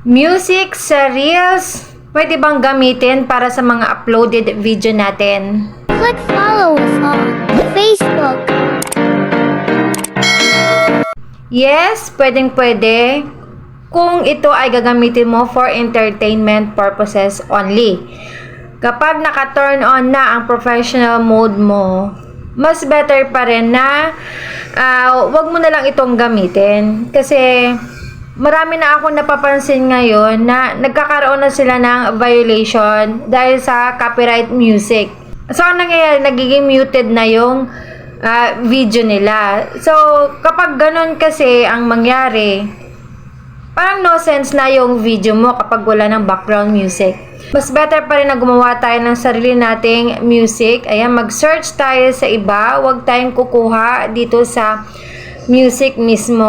Music sa Reels, pwede bang gamitin para sa mga uploaded video natin? Click follow us on Facebook. Yes, pwedeng pwede. Kung ito ay gagamitin mo for entertainment purposes only. Kapag naka-turn on na ang professional mode mo, mas better pa rin na ah, wag mo na lang itong gamitin. Kasi marami na akong napapansin ngayon na nagkakaroon na sila ng violation dahil sa copyright music. So, ang nangyayari, nagiging muted na yung ah, video nila. So, kapag ganun kasi ang mangyari, parang no sense na yung video mo kapag wala ng background music. Mas better pa rin na gumawa tayo ng sarili nating music. Ayan, mag-search tayo sa iba. Huwag tayong kukuha dito sa music mismo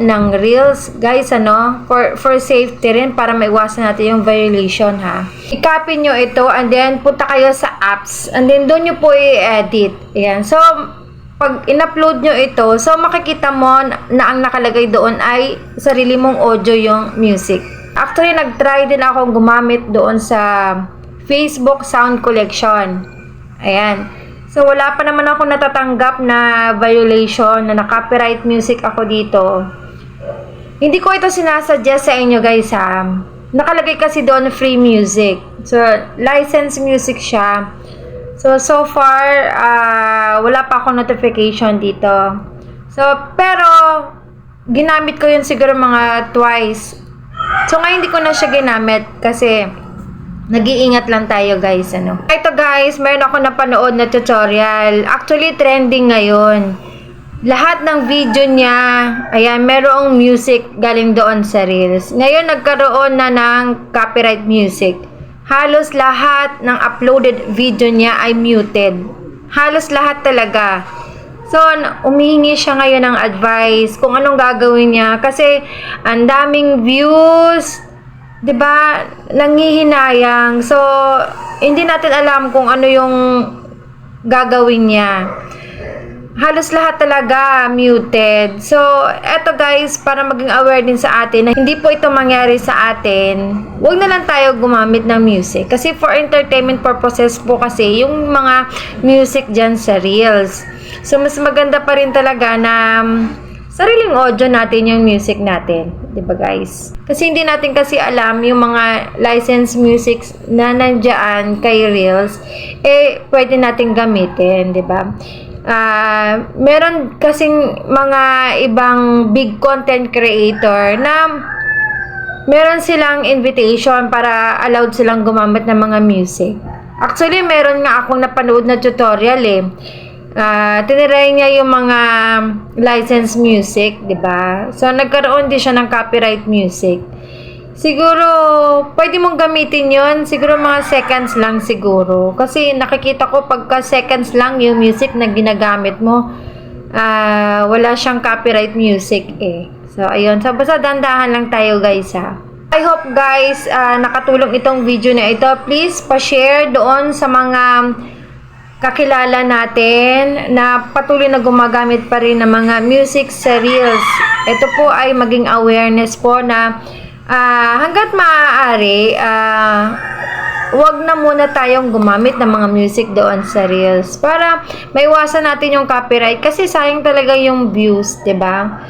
ng Reels. Guys, ano, for, for safety rin para maiwasan natin yung violation, ha. I-copy nyo ito and then punta kayo sa apps and then doon nyo po i-edit. Ayan. So, pag in-upload nyo ito, so makikita mo na ang nakalagay doon ay sarili mong audio yung music. Actually, nag-try din akong gumamit doon sa Facebook Sound Collection. Ayan. So, wala pa naman ako natatanggap na violation na na-copyright music ako dito. Hindi ko ito sinasuggest sa inyo guys ha. Nakalagay kasi doon free music. So, licensed music siya. So, so far, ah, wala pa akong notification dito. So, pero, ginamit ko yun siguro mga twice. So, ngayon hindi ko na siya ginamit kasi nag-iingat lang tayo guys, ano. Ito guys, meron ako napanood na tutorial. Actually, trending ngayon. Lahat ng video niya, ayan, merong music galing doon sa Reels. Ngayon, nagkaroon na ng copyright music. Halos lahat ng uploaded video niya ay muted. Halos lahat talaga. So, umihingi siya ngayon ng advice kung anong gagawin niya. Kasi, ang daming views, 'di ba nangihinayang. So, hindi natin alam kung ano yung gagawin niya. Halos lahat talaga muted. So, eto guys, para maging aware din sa atin na hindi po ito mangyari sa atin, huwag na lang tayo gumamit ng music. Kasi for entertainment purposes po kasi yung mga music dyan sa Reels. So, mas maganda pa rin talaga na sariling audio natin yung music natin. ba guys? Kasi hindi natin kasi alam yung mga licensed music na nandiyan kay Reels, eh, pwede natin gamitin, ba? Ah, meron kasing mga ibang big content creator na meron silang invitation para allowed silang gumamit ng mga music. Actually, meron nga akong napanood na tutorial eh. Ah, tiniray niya yung mga licensed music, 'di ba? So nagkaroon din siya ng copyright music. Siguro, pwede mong gamitin yon Siguro mga seconds lang siguro. Kasi nakikita ko pagka seconds lang yung music na ginagamit mo, ah wala siyang copyright music eh. So, ayun. So, basta dandahan lang tayo guys ha. I hope guys, ah, nakatulong itong video na ito. Please, pa-share doon sa mga kakilala natin na patuloy na gumagamit pa rin ng mga music sa Reels. Ito po ay maging awareness po na ah, hanggat maaari, ah, wag na muna tayong gumamit ng mga music doon sa Reels para maiwasan natin yung copyright kasi sayang talaga yung views, 'di ba?